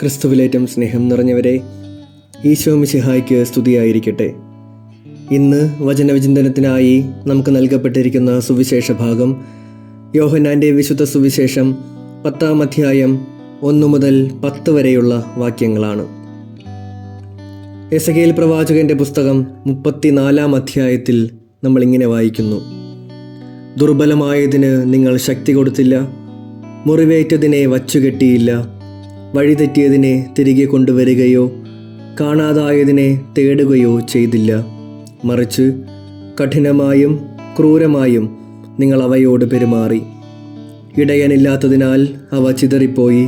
ക്രിസ്തുവിലേറ്റം സ്നേഹം നിറഞ്ഞവരെ ഈശോ മിശിഹായ്ക്ക് സ്തുതിയായിരിക്കട്ടെ. ഇന്ന് വചനവിചിന്തനത്തിനായി നമുക്ക് നൽകപ്പെട്ടിരിക്കുന്ന സുവിശേഷ ഭാഗം യോഹനാന്റെ വിശുദ്ധ സുവിശേഷം പത്താം അധ്യായം ഒന്നു മുതൽ പത്ത് വരെയുള്ള വാക്യങ്ങളാണ്. എസകേൽ പ്രവാചകന്റെ പുസ്തകം മുപ്പത്തിനാലാം അധ്യായത്തിൽ നമ്മൾ ഇങ്ങനെ വായിക്കുന്നു. ദുർബലമായതിന് നിങ്ങൾ ശക്തി കൊടുത്തില്ല മുറിവേറ്റതിനെ വച്ചുകെട്ടിയില്ല വഴിതെറ്റിയതിനെ തിരികെ കൊണ്ടുവരികയോ കാണാതായതിനെ തേടുകയോ ചെയ്തില്ല. മറിച്ച് കഠിനമായും ക്രൂരമായും നിങ്ങൾ അവയോട് പെരുമാറി. ഇടയനില്ലാത്തതിനാൽ അവ ചിതറിപ്പോയി.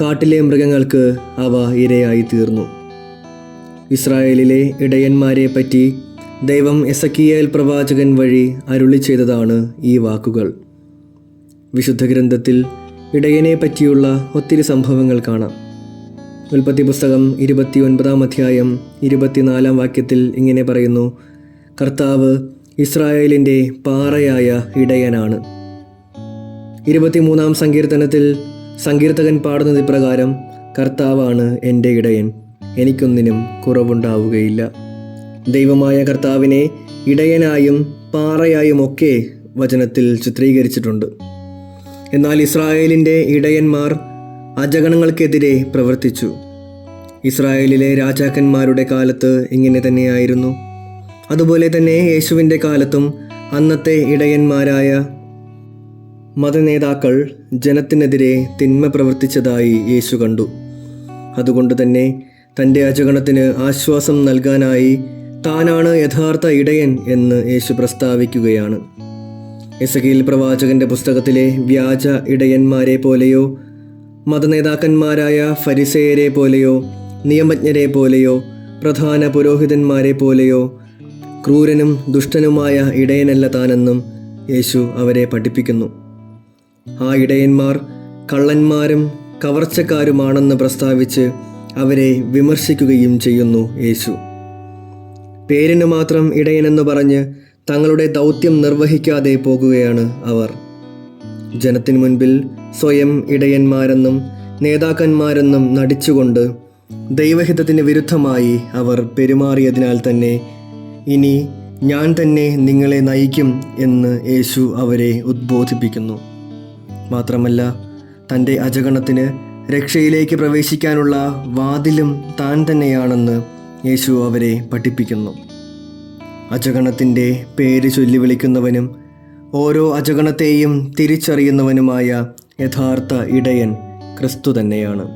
കാട്ടിലെ മൃഗങ്ങൾക്ക് അവ ഇരയായി തീർന്നു ഇസ്രായേലിലെ ഇടയന്മാരെ പറ്റി ദൈവം എസക്കിയേൽ പ്രവാചകൻ വഴി അരുളി ചെയ്തതാണ് ഈ വാക്കുകൾ. വിശുദ്ധ ഗ്രന്ഥത്തിൽ ഇടയനെ പറ്റിയുള്ള ഒത്തിരി സംഭവങ്ങൾ കാണാം. ഉൽപ്പത്തി പുസ്തകം ഇരുപത്തി ഒൻപതാം അധ്യായം ഇരുപത്തിനാലാം വാക്യത്തിൽ ഇങ്ങനെ പറയുന്നു കർത്താവ് ഇസ്രായേലിന്റെ പാറയായ ഇടയനാണ്. ഇരുപത്തിമൂന്നാം സങ്കീർത്തനത്തിൽ സങ്കീർത്തകൻ പാടുന്നത് ഇപ്രകാരം കർത്താവാണ് എന്റെ ഇടയൻ എനിക്കൊന്നിനും കുറവുണ്ടാവുകയില്ല. ദൈവമായ കർത്താവിനെ ഇടയനായും പാറയായും ഒക്കെ വചനത്തിൽ ചിത്രീകരിച്ചിട്ടുണ്ട്. എന്നാൽ ഇസ്രായേലിന്റെ ഇടയന്മാർ അജഗണങ്ങൾക്കെതിരെ പ്രവർത്തിച്ചു. ഇസ്രായേലിലെ രാജാക്കന്മാരുടെ കാലത്ത് ഇങ്ങനെ തന്നെയായിരുന്നു. അതുപോലെ തന്നെ യേശുവിന്റെ കാലത്തും അന്നത്തെ ഇടയന്മാരായ മതനേതാക്കൾ ജനത്തിനെതിരെ തിന്മ പ്രവർത്തിച്ചതായി യേശു കണ്ടു. അതുകൊണ്ട് തന്നെ തന്റെ അജഗണത്തിന് ആശ്വാസം നൽകാനായി താനാണ് യഥാർത്ഥ ഇടയൻ എന്ന് യേശു പ്രസ്താവിക്കുകയാണ്. എസകീൽ പ്രവാചകന്റെ പുസ്തകത്തിലെ വ്യാജ ഇടയന്മാരെ പോലെയോ മതനേതാക്കന്മാരായ ഫരിസേയരെ പോലെയോ നിയമജ്ഞരെ പോലെയോ പ്രധാന പുരോഹിതന്മാരെ പോലെയോ ക്രൂരനും ദുഷ്ടനുമായ ഇടയനല്ല താനെന്നും യേശു അവരെ പഠിപ്പിക്കുന്നു. ആ ഇടയന്മാർ കള്ളന്മാരും കവർച്ചക്കാരുമാണെന്ന് പ്രസ്താവിച്ച് അവരെ വിമർശിക്കുകയും ചെയ്യുന്നു യേശു. പേരിന് മാത്രം ഇടയനെന്ന് പറഞ്ഞ് തങ്ങളുടെ ദൗത്യം നിർവഹിക്കാതെ പോകുകയാണ് അവർ. ജനത്തിന് മുൻപിൽ സ്വയം ഇടയന്മാരെന്നും നേതാക്കന്മാരെന്നും നടിച്ചുകൊണ്ട് ദൈവഹിതത്തിന് വിരുദ്ധമായി അവർ പെരുമാറിയതിനാൽ തന്നെ ഇനി ഞാൻ തന്നെ നിങ്ങളെ നയിക്കും എന്ന് യേശു അവരെ ഉദ്ബോധിപ്പിക്കുന്നു. മാത്രമല്ല തന്റെ അജഗണത്തിന് രക്ഷയിലേക്ക് പ്രവേശിക്കാനുള്ള വാതിലും താൻ തന്നെയാണെന്ന് യേശു അവരെ പഠിപ്പിക്കുന്നു. അജഗണത്തിന്റെ പേര് ചൊല്ലി വിളിക്കുന്നവനും ഓരോ അജഗണത്തെയും തിരിച്ചറിയുന്നവനുമായ യഥാർത്ഥ ഇടയൻ ക്രിസ്തു തന്നെയാണ്.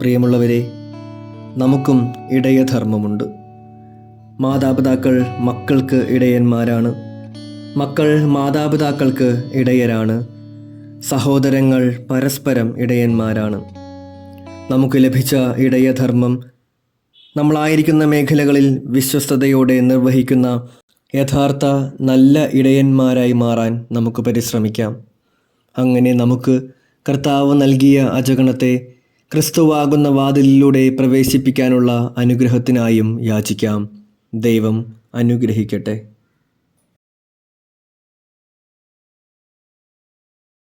പ്രിയമുള്ളവരെ നമുക്കും ഇടയധർമ്മമുണ്ട്. മാതാപിതാക്കൾ മക്കൾക്ക് ഇടയന്മാരാണ്. മക്കൾ മാതാപിതാക്കൾക്ക് ഇടയരാണ്. സഹോദരങ്ങൾ പരസ്പരം ഇടയന്മാരാണ്. നമുക്ക് ലഭിച്ച ഇടയധർമ്മം നമ്മളായിരിക്കുന്ന മേഖലകളിൽ വിശ്വസ്തയോടെ നിർവഹിക്കുന്ന യഥാർത്ഥ നല്ല ഇടയന്മാരായി മാറാൻ നമുക്ക് പരിശ്രമിക്കാം. അങ്ങനെ നമുക്ക് കർത്താവ് നൽകിയ അജഗണത്തെ ക്രിസ്തുവാകുന്ന വാതിലിലൂടെ പ്രവേശിപ്പിക്കാനുള്ള അനുഗ്രഹത്തിനായും യാചിക്കാം. ദൈവം അനുഗ്രഹിക്കട്ടെ.